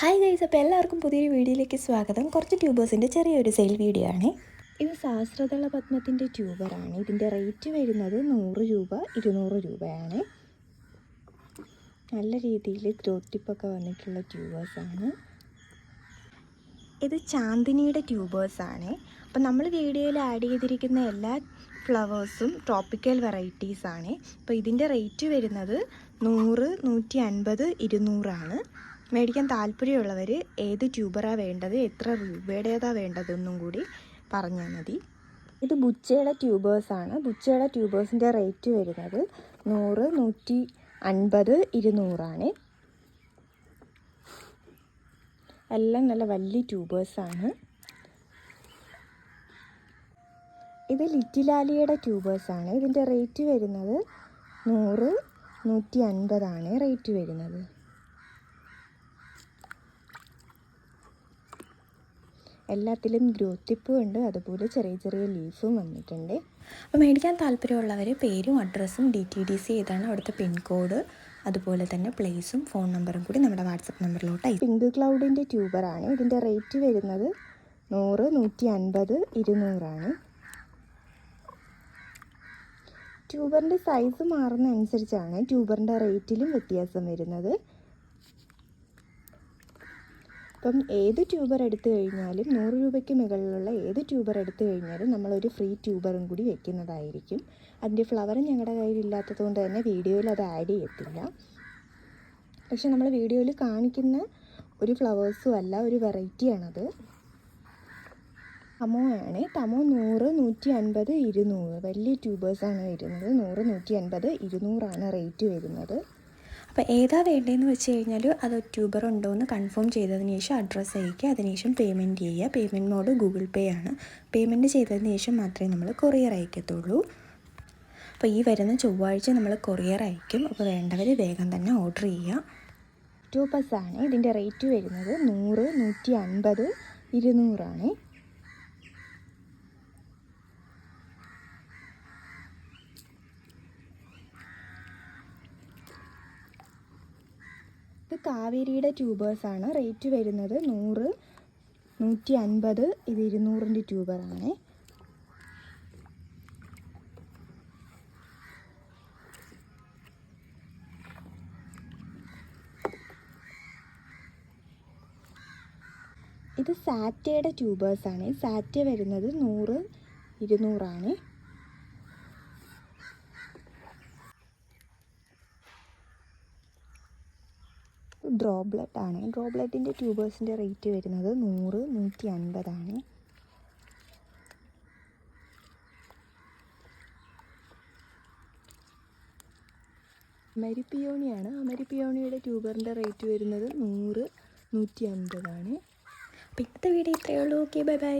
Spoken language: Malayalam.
ഹായ് ഗൈസ് അപ്പോൾ എല്ലാവർക്കും പുതിയൊരു വീഡിയോയിലേക്ക് സ്വാഗതം. കുറച്ച് ട്യൂബേഴ്സിന്റെ ചെറിയൊരു സെയിൽ വീഡിയോ ആണ്. ഇത് സഹസ്രതള പത്മത്തിന്റെ ട്യൂബറാണ് ഇതിന്റെ റേറ്റ് വരുന്നത് നൂറ് രൂപ ഇരുന്നൂറ് രൂപയാണ്. നല്ല രീതിയിൽ ഗ്രോത്ത് ടിപ്പൊക്കെ വന്നിട്ടുള്ള ട്യൂബേഴ്സാണ് ഇത് ചാന്ദിനിയുടെ ട്യൂബേഴ്സാണ് അപ്പോൾ നമ്മൾ വീഡിയോയിൽ ആഡ് ചെയ്തിരിക്കുന്ന എല്ലാ ഫ്ലവേഴ്സും ട്രോപ്പിക്കൽ വെറൈറ്റീസാണ് അപ്പോൾ ഇതിന്റെ റേറ്റ് വരുന്നത് നൂറ് നൂറ്റി അൻപത് ഇരുന്നൂറാണ്. മേടിക്കാൻ താല്പര്യമുള്ളവർ ഏത് ട്യൂബറാണ് വേണ്ടത് എത്ര രൂപയുടേതാണ് വേണ്ടതെന്നും കൂടി പറഞ്ഞാൽ മതി. ഇത് ബുച്ചയുടെ ട്യൂബേഴ്സാണ് ബുച്ചയുടെ ട്യൂബേഴ്സിന്റെ റേറ്റ് വരുന്നത് നൂറ് നൂറ്റി അൻപത് ഇരുന്നൂറാണ്. എല്ലാം നല്ല വലിയ ട്യൂബേഴ്സാണ് ഇത് ലിറ്റിലാലിയുടെ ട്യൂബേഴ്സാണ് ഇതിന്റെ റേറ്റ് വരുന്നത് നൂറ് നൂറ്റി അൻപതാണ് റേറ്റ് വരുന്നത്. എല്ലാത്തിലും ഗ്രോത്ത് ടിപ്പും ഉണ്ട് അതുപോലെ ചെറിയ ചെറിയ ലീഫും വന്നിട്ടുണ്ട്. അപ്പോൾ മേടിക്കാൻ താല്പര്യമുള്ളവർ പേരും അഡ്രസ്സും ഡി ടി ഡി സി ഏതാണ് അവിടുത്തെ പിൻകോഡ് അതുപോലെ തന്നെ പ്ലേസും ഫോൺ നമ്പറും കൂടി നമ്മുടെ വാട്സപ്പ് നമ്പറിലോട്ട് പിങ്ക് ക്ലൗഡിന്റെ ട്യൂബറാണ്. ഇതിന്റെ റേറ്റ് വരുന്നത് നൂറ് നൂറ്റി അൻപത് ഇരുന്നൂറാണ്. ട്യൂബറിന്റെ സൈസ് മാറുന്ന അനുസരിച്ചാണ് ട്യൂബറിന്റെ റേറ്റിലും വ്യത്യാസം വരുന്നത്. അപ്പം ഏത് ട്യൂബർ എടുത്തു കഴിഞ്ഞാലും നൂറ് രൂപയ്ക്ക് മുകളിലുള്ള ഏത് ട്യൂബർ എടുത്തു കഴിഞ്ഞാലും നമ്മളൊരു ഫ്രീ ട്യൂബറും കൂടി വെക്കുന്നതായിരിക്കും. അതിന്റെ ഫ്ലവർ ഞങ്ങളുടെ കയ്യിൽ ഇല്ലാത്തത് കൊണ്ട് തന്നെ വീഡിയോയിൽ അത് ആഡ് ചെയ്യത്തില്ല. പക്ഷെ നമ്മൾ വീഡിയോയിൽ കാണിക്കുന്ന ഒരു ഫ്ലവേഴ്സും അല്ല ഒരു വെറൈറ്റിയാണത്. ആണ്. തമോ നൂറ് നൂറ്റി അൻപത് ഇരുന്നൂറ്. വലിയ ട്യൂബേഴ്സാണ് വരുന്നത്. നൂറ് നൂറ്റി അൻപത് ഇരുന്നൂറാണ് റേറ്റ് വരുന്നത്. അപ്പോൾ ഏതാ വേണ്ടതെന്ന് വെച്ച് കഴിഞ്ഞാൽ അത് ട്യൂബർ ഉണ്ടോ എന്ന് കൺഫേം ചെയ്തതിന് ശേഷം അഡ്രസ്സ് അയക്കുക അതിനുശേഷം പേയ്മെന്റ് ചെയ്യുക. പേയ്മെന്റ് മോഡ് ഗൂഗിൾ പേ ആണ്. പേയ്മെന്റ് ചെയ്തതിന് ശേഷം മാത്രമേ നമ്മൾ കൊറിയർ അയക്കത്തുള്ളൂ. അപ്പോൾ ഈ വരുന്ന ചൊവ്വാഴ്ച നമ്മൾ കൊറിയർ അയക്കും. അപ്പോൾ വേണ്ടവർ വേഗം തന്നെ ഓർഡർ ചെയ്യുക. ആണ് ഇതിന്റെ റേറ്റ് വരുന്നത് നൂറ് നൂറ്റി അൻപത് ഇരുന്നൂറാണ്. ഇത് കാവേരിയുടെ ട്യൂബേഴ്സാണ്. റേറ്റ് വരുന്നത് നൂറ് നൂറ്റി അൻപത് ഇത് ഇരുന്നൂറിന്റെ ട്യൂബറാണ്. ഇത് സാറ്റയുടെ ട്യൂബേഴ്സാണ്. സാറ്റ വരുന്നത് നൂറ് ഇരുന്നൂറാണ്. ഡ്രോബ്ലെറ്റ് ആണ് ഡ്രോപ്ലെറ്റിന്റെ ട്യൂബേഴ്സിന്റെ റേറ്റ് വരുന്നത് നൂറ് നൂറ്റി അൻപതാണ് അമരിപ്പിയോണിയാണ് അമരിപ്പിയോണിയുടെ ട്യൂബറിന്റെ റേറ്റ് വരുന്നത് നൂറ് നൂറ്റി അൻപതാണ് അപ്പോൾ ഇന്നത്തെ വീഡിയോ ഇത്രയേ ഉള്ളൂ. Okay bye bye.